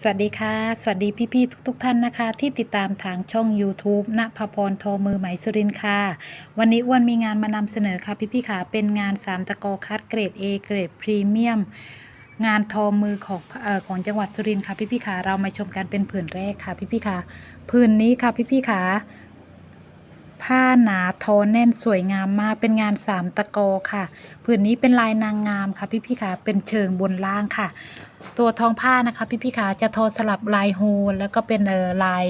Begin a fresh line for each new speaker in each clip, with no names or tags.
สวัสดีค่ะ สวัสดีพี่ๆทุก ๆ ท่านนะคะ ที่ติดตามทางช่อง YouTube ณภพรทอมือไหมสุรินค่ะ วันนี้อ้วนมีงานมานำเสนอค่ะพี่ๆค่ะ เป็นงานสามตะกอคัดเกรด A เกรดพรีเมียมงานทอมือของออของจังหวัดสุรินทร์ค่ะพี่ๆค่ะเรามาชมกันเป็นผืนแรกค่ะพี่ๆค่ะผืนนี้ค่ะพี่ๆค่ะ ผ้าหนาทอแน่นสวยงามมากเป็นงานสามตะกอค่ะผืนนี้เป็นลายนางงามค่ะพี่ๆค่ะเป็นเชิงบนล่างค่ะ ตัวทองผ้านะคะ พี่พี่ๆขาจะทอสลับลายโฮลแล้วก็เป็นเออลาย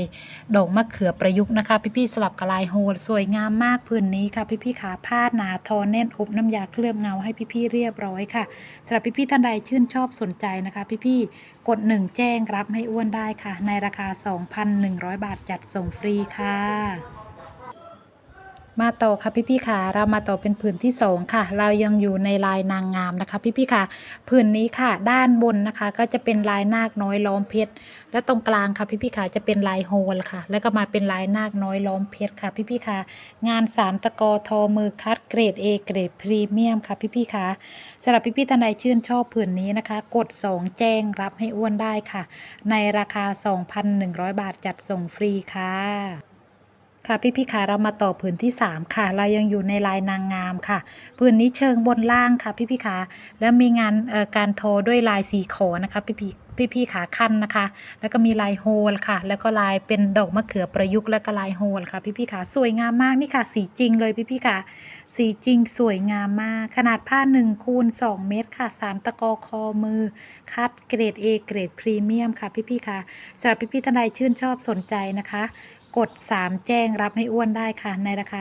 ดอกมะเขือประยุกต์นะคะ พี่พี่สลับกับลายโฮลสวยงามมากพื้นนี้ค่ะพี่พี่ขาผ้าหนาทอแน่นอบน้ำยาเคลือบเงาให้พี่พี่เรียบร้อยค่ะสำหรับพี่พี่ท่านใดชื่นชอบสนใจนะคะ พี่พี่กดหนึ่งแจ้งรับให้อ้วนได้ค่ะ ในราคา 2,100 บาทจัดส่งฟรีค่ะ มาต่อค่ะพี่พี่ค่ะ เรามาต่อเป็นผืนที่สองค่ะ เรายังอยู่ในลายนางงามนะคะ พี่พี่ค่ะผืนนี้ค่ะ ด้านบนนะคะ ก็จะเป็นลายนาคน้อยล้อมเพชรและตรงกลางค่ะพี่พี่ค่ะจะเป็นลายโฮลค่ะ แล้วก็มาเป็นลายนาคน้อยล้อมเพชรค่ะ พี่พี่ค่ะ งานสามตะกอทอมือคัดเกรด A เกรดพรีเมียมค่ะ พี่พี่ค่ะสำหรับพี่พี่ท่านใดชื่นชอบผืนนี้นะคะ กด 2 แจ้งรับให้อ้วนได้ค่ะ ในราคา 2,100 บาทจัดส่งฟรีค่ะ ค่ะพี่พี่ๆค่ะเรามาต่อผืนที่ 3 ค่ะ เรายังอยู่ในลายนางงามค่ะ ผืนนี้เชิงบนล่างค่ะพี่พี่ๆค่ะแล้วมีงานเอ่อการทด้วยลายสีขอนะคะพี่พี่พี่พี่ขาขั้นนะคะ แล้วก็มีลายโฮลค่ะ แล้วก็ลายเป็นดอกมะเขือประยุกต์แล้วก็ลายโฮลค่ะ พี่พี่ๆค่ะสวยงามมากนี่ค่ะ สีจริงเลยพี่พี่ๆค่ะสีจริงสวยงามมาก ขนาดผ้า1คูณ2เมตรค่ะ 3 ตะกอคอมือ คัดเกรด A เกรดพรีเมียมค่ะพี่พี่ๆค่ะสำหรับพี่พี่ท่านใดชื่นชอบสนใจนะคะ กด 3 แจ้งรับให้อ้วนได้ค่ะ ในราคา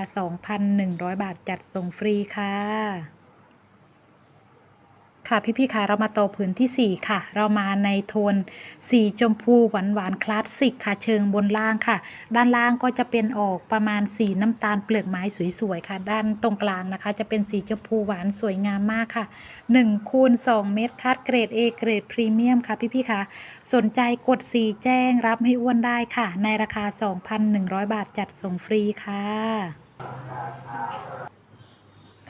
2,100 บาทจัดส่งฟรีค่ะ ค่ะพี่ๆค่ะเรามาต่อผืนทีสี่ 4 ค่ะ เรามาในโทนสีชมพูหวานหวานคลาสสิกค่ะ เชิงบนล่างค่ะ ด้านล่างก็จะเป็นออกประมาณสีน้ำตาลเปลือกไม้สวยๆค่ะ ด้านตรงกลางนะคะ จะเป็นสีชมพูหวานสวยงามมากค่ะ1คูณ2เม็ดคัดเกรด A เกรดพรีเมียมค่ะพี่ๆค่ะ สนใจกด4แจ้งรับให้อ้วนได้ค่ะ ในราคา 2,100 บาทจัดส่งฟรีค่ะ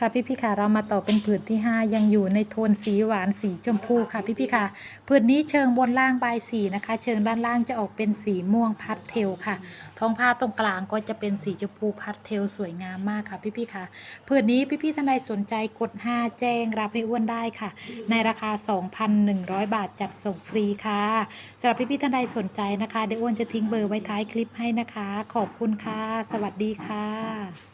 ค่ะพี่พี่ค่ะเรามาต่อเป็นผืนที่ 5 ยังอยู่ในโทนสีหวานสีชมพูค่ะพี่พี่ค่ะผืนนี้เชิงบนล่างใบสีนะคะ เชิงด้านล่างจะออกเป็นสีม่วงพัดเทลค่ะ ท้องผ้าตรงกลางก็จะเป็นสีชมพูพัดเทลสวยงามมากค่ะพี่พี่ค่ะผืนนี้พี่พี่ท่านใดสนใจกด 5 แจ้งรับให้อ้วนได้ค่ะ ในราคา 2,100 บาทจัดส่งฟรีค่ะสำหรับพี่พี่ท่านใดสนใจนะคะเดี๋ยวอ้วนจะทิ้งเบอร์ไว้ท้ายคลิปให้นะคะ ขอบคุณค่ะ สวัสดีค่ะ